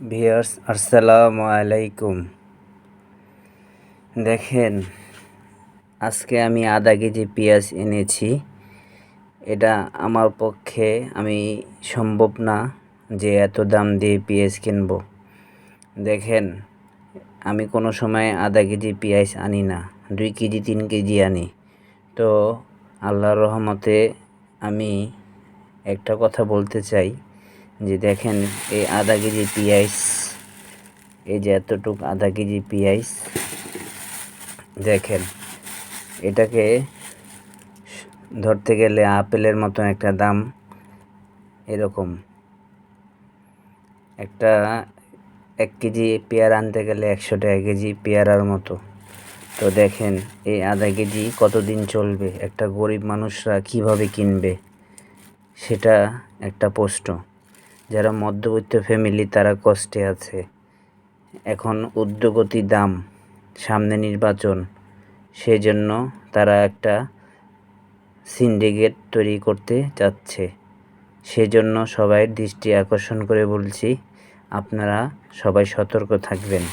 Viewers আসসালামু আলাইকুম। দেখেন, আজকে আমি আধা কেজি পেঁয়াজ এনেছি। এটা আমার পক্ষে আমি সম্ভব না যে এত দাম দিয়ে পেঁয়াজ কিনব। দেখেন, আমি কোনো সময় আধা কেজি পেঁয়াজ আনি না, দুই কেজি, তিন কেজি আনি। তো, আল্লাহর রহমতে আমি একটা কথা বলতে চাই। যে দেখেন, এই আধা কেজি পেঁয়াজ, এই যে এতটুক আধা কেজি পেঁয়াজ, দেখেন, এটাকে ধরতে গেলে আপেলের মতন একটা দাম এরকম। একটা এক কেজি পেয়ারা আনতে গেলে একশো টাকা কেজি পেয়ারার মতো। তো দেখেন, এই আধা কেজি কতদিন চলবে? একটা গরিব মানুষরা কীভাবে কিনবে? সেটা একটা প্রশ্ন। যারা মধ্যবিত্ত ফ্যামিলি তারা কষ্টে আছে। এখন উদ্যোগতি দাম, সামনে নির্বাচন। সেজন্য তারা একটা সিন্ডিকেট তৈরি করতে যাচ্ছে সেজন্য সবাই দৃষ্টি আকর্ষণ করে বলছি, আপনারা সবাই সতর্ক থাকবেন।